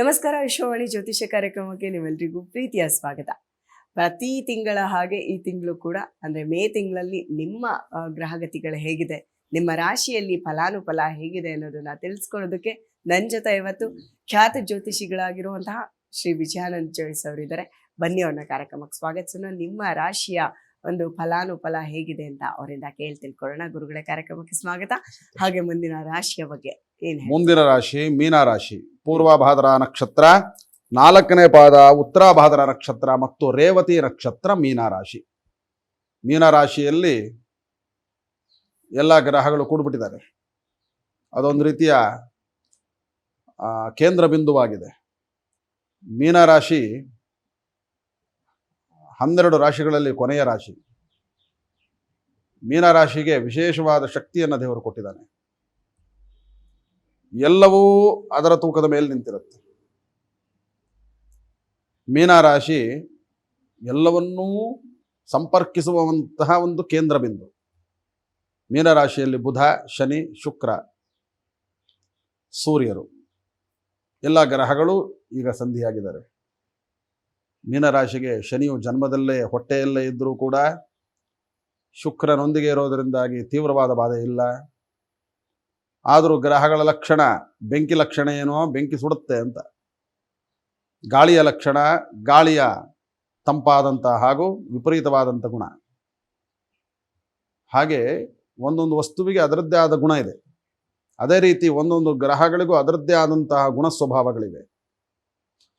ನಮಸ್ಕಾರ, ವಿಶ್ವವಾಣಿ ಜ್ಯೋತಿಷ್ಯ ಕಾರ್ಯಕ್ರಮಕ್ಕೆ ನಿಮ್ಮೆಲ್ರಿಗೂ ಪ್ರೀತಿಯ ಸ್ವಾಗತ. ಪ್ರತಿ ತಿಂಗಳ ಹಾಗೆ ಈ ತಿಂಗಳು ಕೂಡ, ಅಂದ್ರೆ ಮೇ ತಿಂಗಳಲ್ಲಿ ನಿಮ್ಮ ಗ್ರಹಗತಿಗಳು ಹೇಗಿದೆ, ನಿಮ್ಮ ರಾಶಿಯಲ್ಲಿ ಫಲಾನುಫಲ ಹೇಗಿದೆ ಅನ್ನೋದನ್ನ ತಿಳಿಸ್ಕೊಳ್ಳೋದಕ್ಕೆ ನನ್ನ ಜೊತೆ ಇವತ್ತು ಖ್ಯಾತ ಜ್ಯೋತಿಷಿಗಳಾಗಿರುವಂತಹ ಶ್ರೀ ವಿಜಯಾನಂದ್ ಜೋಯಿಸ್ ಅವರಿದ್ದಾರೆ. ಬನ್ನಿ ಅವ್ರನ್ನ ಕಾರ್ಯಕ್ರಮಕ್ಕೆ ಸ್ವಾಗತಿಸೋಣ. ನಿಮ್ಮ ರಾಶಿಯ ಒಂದು ಫಲಾನುಫಲ ಹೇಗಿದೆ ಅಂತ ಅವರಿಂದ ಕೇಳಿ ತಿಳ್ಕೊಳ್ಳೋಣ. ಗುರುಗಳ, ಕಾರ್ಯಕ್ರಮಕ್ಕೆ ಸ್ವಾಗತ. ಹಾಗೆ ಮುಂದಿನ ರಾಶಿಯ ಬಗ್ಗೆ ಏನು ಮುಂದಿನ ರಾಶಿ ಮೀನ ರಾಶಿ. ಪೂರ್ವಭಾದ್ರ ನಕ್ಷತ್ರ, ನಾಲ್ಕನೇ ಪಾದ ಉತ್ತರಾಭಾದ್ರ ನಕ್ಷತ್ರ ಮತ್ತು ರೇವತಿ ನಕ್ಷತ್ರ ಮೀನಾ ರಾಶಿ. ಮೀನ ರಾಶಿಯಲ್ಲಿ ಎಲ್ಲ ಗ್ರಹಗಳು ಕೂಡ್ಬಿಟ್ಟಿದ್ದಾರೆ. ಅದೊಂದು ರೀತಿಯ ಕೇಂದ್ರ ಬಿಂದುವಾಗಿದೆ. ಮೀನ ರಾಶಿ ಹನ್ನೆರಡು ರಾಶಿಗಳಲ್ಲಿ ಕೊನೆಯ ರಾಶಿ. ಮೀನರಾಶಿಗೆ ವಿಶೇಷವಾದ ಶಕ್ತಿಯನ್ನು ದೇವರು ಕೊಟ್ಟಿದ್ದಾನೆ. ಎಲ್ಲವೂ ಅದರ ತೂಕದ ಮೇಲೆ ನಿಂತಿರುತ್ತೆ. ಮೀನರಾಶಿ ಎಲ್ಲವನ್ನೂ ಸಂಪರ್ಕಿಸುವಂತಹ ಒಂದು ಕೇಂದ್ರ ಬಿಂದು. ಮೀನರಾಶಿಯಲ್ಲಿ ಬುಧ, ಶನಿ, ಶುಕ್ರ, ಸೂರ್ಯರು. ಎಲ್ಲ ಗ್ರಹಗಳು ಈಗ ಸಂಧಿಯಾಗಿದ್ದಾರೆ. ಮೀನರಾಶಿಗೆ ಶನಿಯು ಜನ್ಮದಲ್ಲೇ ಹೊಟ್ಟೆಯಲ್ಲೇ ಇದ್ದರೂ ಕೂಡ ಶುಕ್ರನೊಂದಿಗೆ ಇರೋದರಿಂದಾಗಿ ತೀವ್ರವಾದ ಬಾಧೆ ಇಲ್ಲ. ಆದರೂ ಗ್ರಹಗಳ ಲಕ್ಷಣ, ಬೆಂಕಿ ಲಕ್ಷಣ ಏನೋ ಬೆಂಕಿ ಸುಡುತ್ತೆ ಅಂತ. ಗಾಳಿಯ ಲಕ್ಷಣ, ಗಾಳಿಯ ತಂಪಾದಂಥ ಹಾಗೂ ವಿಪರೀತವಾದಂಥ ಗುಣ. ಹಾಗೆ ಒಂದೊಂದು ವಸ್ತುವಿಗೆ ಅದರದ್ದೇ ಆದ ಗುಣ ಇದೆ. ಅದೇ ರೀತಿ ಒಂದೊಂದು ಗ್ರಹಗಳಿಗೂ ಅದರದ್ದೇ ಆದಂತಹ ಗುಣ ಸ್ವಭಾವಗಳಿವೆ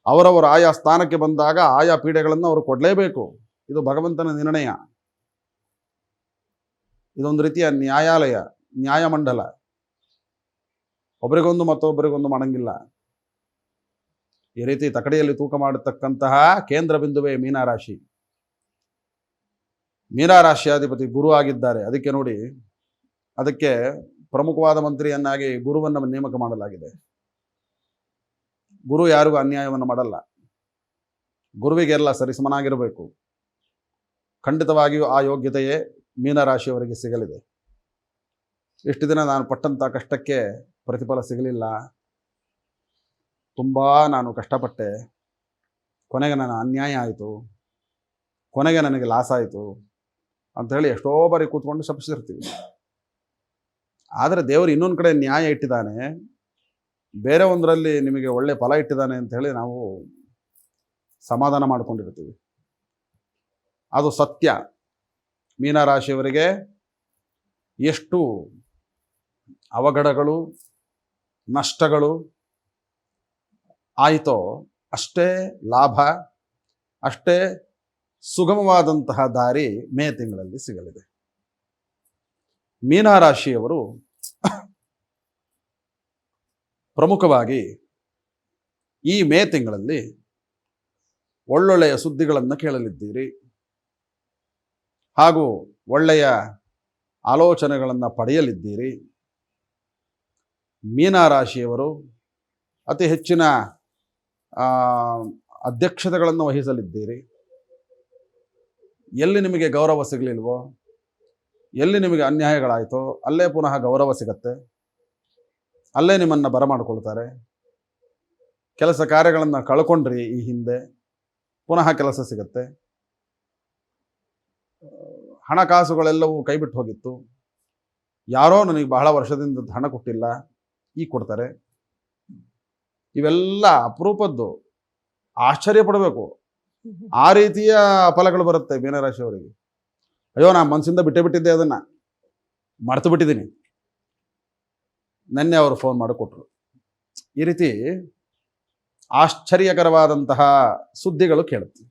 ಅವರವರು ಆಯಾ ಸ್ಥಾನಕ್ಕೆ ಬಂದಾಗ ಆಯಾ ಪೀಡೆಗಳನ್ನು ಅವರು ಕೊಡಲೇಬೇಕು. ಇದು ಭಗವಂತನ ನಿರ್ಣಯ. ಇದೊಂದು ರೀತಿಯ ನ್ಯಾಯಾಲಯ, ನ್ಯಾಯಮಂಡಲ. ಒಬ್ರಿಗೊಂದು ಮತ್ತೊಬ್ಬರಿಗೊಂದು ಮಾಡಂಗಿಲ್ಲ ಈ ರೀತಿ ತಕಡಿಯಲ್ಲಿ ತೂಕ ಮಾಡತಕ್ಕಂತಹ ಕೇಂದ್ರ ಬಿಂದುವೇ ಮೀನಾರಾಶಿ. ಮೀನಾರಾಶಿಯಾಧಿಪತಿ ಗುರು ಆಗಿದ್ದಾರೆ. ಅದಕ್ಕೆ ನೋಡಿ, ಅದಕ್ಕೆ ಪ್ರಮುಖವಾದ ಮಂತ್ರಿಯನ್ನಾಗಿ ಗುರುವನ್ನು ನೇಮಕ ಮಾಡಲಾಗಿದೆ. ಗುರು ಯಾರಿಗೂ ಅನ್ಯಾಯವನ್ನು ಮಾಡಲ್ಲ. ಗುರುವಿಗೆಲ್ಲ ಸರಿಸಮನಾಗಿರಬೇಕು. ಖಂಡಿತವಾಗಿಯೂ ಆ ಯೋಗ್ಯತೆಯೇ ಮೀನರಾಶಿಯವರಿಗೆ ಸಿಗಲಿದೆ. ಇಷ್ಟು ದಿನ ನಾನು ಪಟ್ಟಂಥ ಕಷ್ಟಕ್ಕೆ ಪ್ರತಿಫಲ ಸಿಗಲಿಲ್ಲ. ತುಂಬ ನಾನು ಕಷ್ಟಪಟ್ಟೆ. ಕೊನೆಗೆ ನನ್ನ ಅನ್ಯಾಯ ಆಯಿತು. ಕೊನೆಗೆ ನನಗೆ ಲಾಸ್ ಆಯಿತು ಅಂತ ಹೇಳಿ ಎಷ್ಟೋ ಬಾರಿ ಕೂತ್ಕೊಂಡು ಶಪಿಸಿರ್ತೀವಿ. ಆದರೆ ದೇವರು ಇನ್ನೊಂದು ಕಡೆ ನ್ಯಾಯ ಇಟ್ಟಿದ್ದಾನೆ. ಬೇರೆ ಒಂದರಲ್ಲಿ ನಿಮಗೆ ಒಳ್ಳೆ ಫಲ ಇಟ್ಟಿದ್ದಾನೆ ಅಂತ ಹೇಳಿ ನಾವು ಸಮಾಧಾನ ಮಾಡಿಕೊಂಡಿರ್ತೀವಿ. ಅದು ಸತ್ಯ. ಮೀನರಾಶಿಯವರಿಗೆ ಎಷ್ಟು ಅವಘಡಗಳು, ನಷ್ಟಗಳು ಆಯಿತೋ ಅಷ್ಟೇ ಲಾಭ, ಅಷ್ಟೇ ಸುಗಮವಾದಂತಹ ದಾರಿ ಮೇ ತಿಂಗಳಲ್ಲಿ ಸಿಗಲಿದೆ. ಮೀನರಾಶಿಯವರು ಪ್ರಮುಖವಾಗಿ ಈ ಮೇ ತಿಂಗಳಲ್ಲಿ ಒಳ್ಳೊಳ್ಳೆಯ ಸುದ್ದಿಗಳನ್ನು ಕೇಳಲಿದ್ದೀರಿ. ಹಾಗೂ ಒಳ್ಳೆಯ ಆಲೋಚನೆಗಳನ್ನು ಪಡೆಯಲಿದ್ದೀರಿ. ಮೀನರಾಶಿಯವರು ಅತಿ ಹೆಚ್ಚಿನ ಅಧ್ಯಕ್ಷತೆಗಳನ್ನು ವಹಿಸಲಿದ್ದೀರಿ. ಎಲ್ಲಿ ನಿಮಗೆ ಗೌರವ ಸಿಗಲಿಲ್ವೋ, ಎಲ್ಲಿ ನಿಮಗೆ ಅನ್ಯಾಯಗಳಾಯಿತೋ, ಅಲ್ಲೇ ಪುನಃ ಗೌರವ ಸಿಗತ್ತೆ. ಅಲ್ಲೇ ನಿಮ್ಮನ್ನು ಬರಮಾಡಿಕೊಳ್ತಾರೆ. ಕೆಲಸ ಕಾರ್ಯಗಳನ್ನು ಕಳ್ಕೊಂಡ್ರಿ ಈ ಹಿಂದೆ, ಪುನಃ ಕೆಲಸ ಸಿಗತ್ತೆ. ಹಣಕಾಸುಗಳೆಲ್ಲವೂ ಕೈಬಿಟ್ಟು ಹೋಗಿತ್ತು. ಯಾರೋ ನನಗೆ ಬಹಳ ವರ್ಷದಿಂದ ಹಣ ಕೊಟ್ಟಿಲ್ಲ, ಈ ಕೊಡ್ತಾರೆ. ಇವೆಲ್ಲ ಅಪರೂಪದ್ದು. ಆಶ್ಚರ್ಯ ಪಡಬೇಕು. ಆ ರೀತಿಯ ಫಲಗಳು ಬರುತ್ತೆ ಮೀನರಾಶಿಯವರಿಗೆ. ಅಯ್ಯೋ, ನಾ ಮನಸ್ಸಿಂದ ಬಿಟ್ಟೇ ಬಿಟ್ಟಿದ್ದೆ ಅದನ್ನು. ಮರೆತು ಬಿಟ್ಟಿದ್ದೀನಿ. ನಿನ್ನೆ ಅವರು ಫೋನ್ ಮಾಡಿಕೊಟ್ರು ಈ ರೀತಿ ಆಶ್ಚರ್ಯಕರವಾದಂತಹ ಸುದ್ದಿಗಳು ಕೇಳುತ್ತೆ.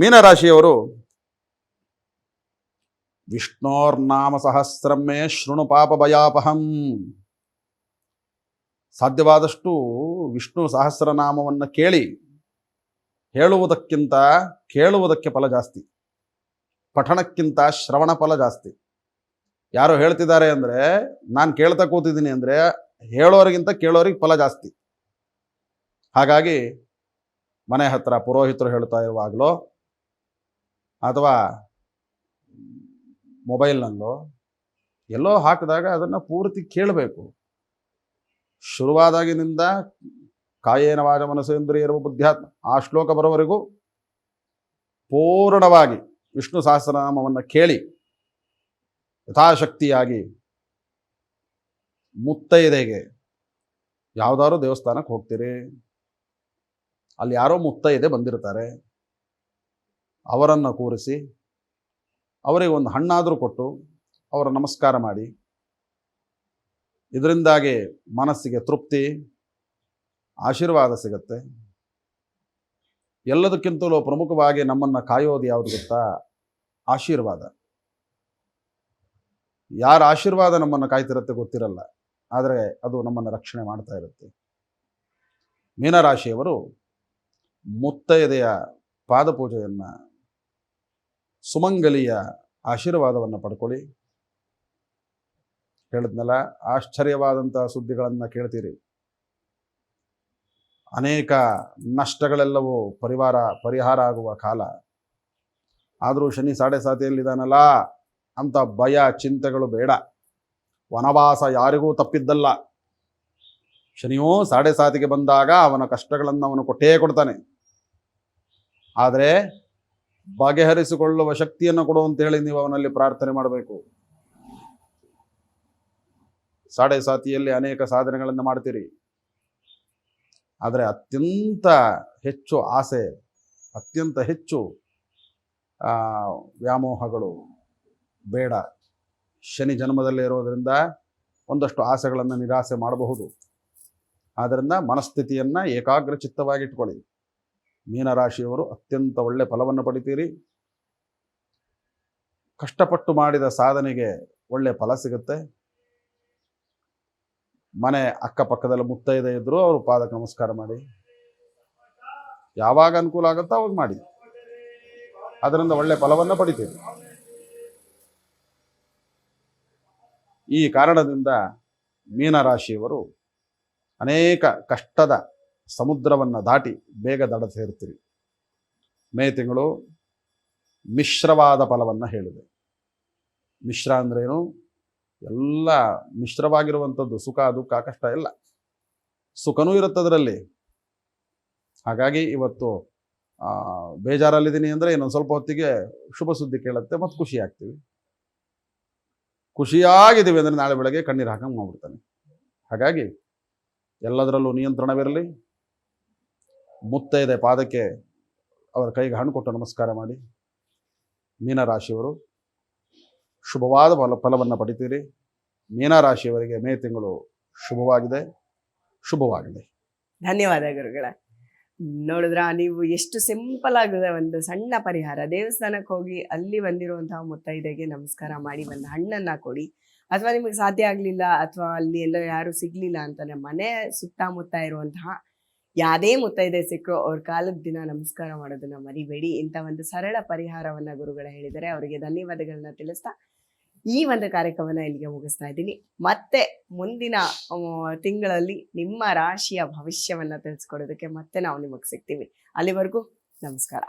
ಮೀನರಾಶಿಯವರು ವಿಷ್ಣೋರ್ನಾಮ ಸಹಸ್ರಮ್ಮೆ ಶೃಣು ಪಾಪ ಭಯಾಪಹಂ. ಸಾಧ್ಯವಾದಷ್ಟು ವಿಷ್ಣು ಸಹಸ್ರನಾಮವನ್ನು ಕೇಳಿ ಹೇಳುವುದಕ್ಕಿಂತ ಕೇಳುವುದಕ್ಕೆ ಫಲ ಜಾಸ್ತಿ. ಪಠಣಕ್ಕಿಂತ ಶ್ರವಣ ಫಲ ಜಾಸ್ತಿ. ಯಾರೋ ಹೇಳ್ತಿದ್ದಾರೆ ಅಂದರೆ, ನಾನು ಕೇಳ್ತಾ ಕೂತಿದ್ದೀನಿ ಅಂದರೆ, ಹೇಳೋರಿಗಿಂತ ಕೇಳೋರಿಗೆ ಫಲ ಜಾಸ್ತಿ. ಹಾಗಾಗಿ, ಮನೆ ಹತ್ರ ಪುರೋಹಿತರು ಹೇಳ್ತಾ ಇರುವಾಗಲೋ, ಅಥವಾ ಮೊಬೈಲ್ನಲ್ಲೋ, ಎಲ್ಲೋ ಹಾಕಿದಾಗ ಅದನ್ನು ಪೂರ್ತಿ ಕೇಳಬೇಕು. ಶುರುವಾದಾಗಿನಿಂದ ಕಾಯೇನ ವಾಚ ಮನಸೇಂದ್ರಿಯರು ಬುದ್ಧಾತ್ಮ ಆ ಶ್ಲೋಕ ಬರೋವರೆಗೂ ಪೂರ್ಣವಾಗಿ ವಿಷ್ಣು ಸಹಸ್ರನಾಮವನ್ನು ಕೇಳಿ ಯಥಾಶಕ್ತಿಯಾಗಿ ಮುತ್ತೈದೆಗೆ ಯಾವುದಾದ್ರು ದೇವಸ್ಥಾನಕ್ಕೆ ಹೋಗ್ತೀರಿ. ಅಲ್ಲಿ ಯಾರೋ ಮುತ್ತೈದೆ ಬಂದಿರ್ತಾರೆ. ಅವರನ್ನು ಕೂರಿಸಿ, ಅವರಿಗೆ ಒಂದು ಹಣ್ಣಾದರೂ ಕೊಟ್ಟು ಅವರ ನಮಸ್ಕಾರ ಮಾಡಿ. ಇದರಿಂದಾಗಿ ಮನಸ್ಸಿಗೆ ತೃಪ್ತಿ, ಆಶೀರ್ವಾದ ಸಿಗುತ್ತೆ. ಎಲ್ಲದಕ್ಕಿಂತಲೂ ಪ್ರಮುಖವಾಗಿ ನಮ್ಮನ್ನು ಕಾಯೋದು ಯಾವುದು ಗೊತ್ತಾ? ಆಶೀರ್ವಾದ. ಯಾರ ಆಶೀರ್ವಾದ ನಮ್ಮನ್ನು ಕಾಯ್ತಿರುತ್ತೆ ಗೊತ್ತಿರಲ್ಲ. ಆದರೆ ಅದು ನಮ್ಮನ್ನು ರಕ್ಷಣೆ ಮಾಡ್ತಾ ಇರುತ್ತೆ. ಮೀನರಾಶಿಯವರು ಮುತ್ತೈದೆಯ ಪಾದಪೂಜೆಯನ್ನು, ಸುಮಂಗಲಿಯ ಆಶೀರ್ವಾದವನ್ನು ಪಡ್ಕೊಳ್ಳಿ. ಹೇಳಿದ್ನಲ್ಲ ಆಶ್ಚರ್ಯವಾದಂತಹ ಸುದ್ದಿಗಳನ್ನು ಕೇಳ್ತೀರಿ. ಅನೇಕ ನಷ್ಟಗಳೆಲ್ಲವೂ ಪರಿವಾರ, ಪರಿಹಾರ ಆಗುವ ಕಾಲ. ಆದರೂ ಶನಿ ಸಾಡೆ ಸಾತಿಯಲ್ಲಿದ್ದಾನಲ್ಲ. ಅಂತ ಭಯ, ಚಿಂತೆಗಳು ಬೇಡ. ವನವಾಸ ಯಾರಿಗೂ ತಪ್ಪಿದ್ದಲ್ಲ. ಶನಿಯೋ ಸಾಡೆ ಸಾತಿಗೆ ಬಂದಾಗ ಅವನ ಕಷ್ಟಗಳನ್ನು ಅವನು ಕೊಟ್ಟೇ ಕೊಡ್ತಾನೆ. ಆದರೆ ಬಗೆಹರಿಸಿಕೊಳ್ಳುವ ಶಕ್ತಿಯನ್ನು ಕೊಡು ಅಂತ ಹೇಳಿ ನೀವು ಅವನಲ್ಲಿ ಪ್ರಾರ್ಥನೆ ಮಾಡಬೇಕು. ಸಾಡೆ ಸಾತಿಯಲ್ಲಿ ಅನೇಕ ಸಾಧನೆಗಳನ್ನು ಮಾಡ್ತೀರಿ. ಆದರೆ ಅತ್ಯಂತ ಹೆಚ್ಚು ಆಸೆ, ಅತ್ಯಂತ ಹೆಚ್ಚು ವ್ಯಾಮೋಹಗಳು. ಬೇಡ. ಶನಿ ಜನ್ಮದಲ್ಲೇ ಇರೋದರಿಂದ ಒಂದಷ್ಟು ಆಸೆಗಳನ್ನು ನಿರಾಸೆ ಮಾಡಬಹುದು. ಆದ್ದರಿಂದ ಮನಸ್ಥಿತಿಯನ್ನು ಏಕಾಗ್ರ ಚಿತ್ತವಾಗಿಟ್ಕೊಳ್ಳಿ ಮೀನರಾಶಿಯವರು ಅತ್ಯಂತ ಒಳ್ಳೆ ಫಲವನ್ನು ಪಡಿತೀರಿ. ಕಷ್ಟಪಟ್ಟು ಮಾಡಿದ ಸಾಧನೆಗೆ ಒಳ್ಳೆ ಫಲ ಸಿಗುತ್ತೆ. ಮನೆ ಅಕ್ಕಪಕ್ಕದಲ್ಲಿ ಮುತ್ತೈದೆ ಇದ್ದರೂ ಅವರು ಪಾದಕ್ಕೆ ನಮಸ್ಕಾರ ಮಾಡಿ. ಯಾವಾಗ ಅನುಕೂಲ ಆಗುತ್ತೋ ಅವಾಗ ಮಾಡಿ. ಅದರಿಂದ ಒಳ್ಳೆ ಫಲವನ್ನು ಪಡಿತೀರಿ. ಈ ಕಾರಣದಿಂದ ಮೀನರಾಶಿಯವರು ಅನೇಕ ಕಷ್ಟದ ಸಮುದ್ರವನ್ನು ದಾಟಿ ಬೇಗ ದಡ ಸೇರ್ತೀರಿ ಮೇ ತಿಂಗಳು ಮಿಶ್ರವಾದ ಫಲವನ್ನು ಹೇಳಿದೆ. ಮಿಶ್ರ ಅಂದ್ರೇನು ಎಲ್ಲ ಮಿಶ್ರವಾಗಿರುವಂಥದ್ದು ಸುಖ, ದುಃಖ, ಕಷ್ಟ ಎಲ್ಲ ಸುಖನೂ ಇರುತ್ತೆ ಅದರಲ್ಲಿ ಹಾಗಾಗಿ ಇವತ್ತು ಬೇಜಾರಲ್ಲಿದ್ದೀನಿ ಅಂದರೆ ಇನ್ನೊಂದು ಸ್ವಲ್ಪ ಹೊತ್ತಿಗೆ ಶುಭ ಸುದ್ದಿ ಕೇಳುತ್ತೆ ಮತ್ತು ಖುಷಿ ಆಗ್ತೀವಿ. ಖುಷಿಯಾಗಿದ್ದೀವಿ ಅಂದರೆ ನಾಳೆ ಬೆಳಗ್ಗೆ ಕಣ್ಣೀರು ಹಾಕಂಗೆ ಮಾಡ್ಬಿಡ್ತಾನೆ ಹಾಗಾಗಿ ಎಲ್ಲದರಲ್ಲೂ ನಿಯಂತ್ರಣವಿರಲಿ. ಮುತ್ತೈದೆ ಪಾದಕ್ಕೆ ಅವರ ಕೈಗೆ ಹಣ್ಣು ಕೊಟ್ಟು ನಮಸ್ಕಾರ ಮಾಡಿ. ಮೀನರಾಶಿಯವರು ಶುಭವಾದ ಫಲ, ಫಲವನ್ನು ಪಡಿತೀರಿ. ಮೀನರಾಶಿಯವರಿಗೆ ಮೇ ತಿಂಗಳು ಶುಭವಾಗಿದೆ. ಶುಭವಾಗಿದೆ ಧನ್ಯವಾದ ಗುರುಗಳ. ನೋಡಿದ್ರ? ನೀವು ಎಷ್ಟು ಸಿಂಪಲ್ ಆಗಿದೆ ಒಂದು ಸಣ್ಣ ಪರಿಹಾರ. ದೇವಸ್ಥಾನಕ್ಕೆ ಹೋಗಿ ಅಲ್ಲಿ ಬಂದಿರುವಂತಹ ಮುತ್ತೈದೆಗೆ ನಮಸ್ಕಾರ ಮಾಡಿ ಒಂದು ಹಣ್ಣನ್ನ ಕೊಡಿ. ಅಥವಾ ನಿಮಗೆ ಸಾಧ್ಯ ಆಗಲಿಲ್ಲ ಅಥವಾ ಅಲ್ಲಿ ಎಲ್ಲ ಯಾರು ಸಿಗ್ಲಿಲ್ಲ ಅಂತಂದ್ರೆ ಮನೆ ಸುತ್ತಮುತ್ತ ಇರುವಂತಹ ಯಾವುದೇ ಮುತ್ತೈದೆ ಸಿಕ್ಕರು ಅವ್ರ ಕಾಲದ ದಿನ ನಮಸ್ಕಾರ ಮಾಡೋದನ್ನ ಮರಿಬೇಡಿ. ಇಂಥ ಒಂದು ಸರಳ ಪರಿಹಾರವನ್ನ ಗುರುಗಳು ಹೇಳಿದರೆ ಅವರಿಗೆ ಧನ್ಯವಾದಗಳನ್ನ ತಿಳಿಸ್ತಾ ಈ ಒಂದು ಕಾರ್ಯಕ್ರಮನ ಇಲ್ಲಿಗೆ ಮುಗಿಸ್ತಾ ಇದ್ದೀನಿ. ಮತ್ತೆ ಮುಂದಿನ ತಿಂಗಳಲ್ಲಿ ನಿಮ್ಮ ರಾಶಿಯ ಭವಿಷ್ಯವನ್ನ ತಿಳಿಸ್ಕೊಡೋದಕ್ಕೆ ಮತ್ತೆ ನಾವು ನಿಮಗೆ ಸಿಗ್ತೀವಿ. ಅಲ್ಲಿವರೆಗೂ ನಮಸ್ಕಾರ.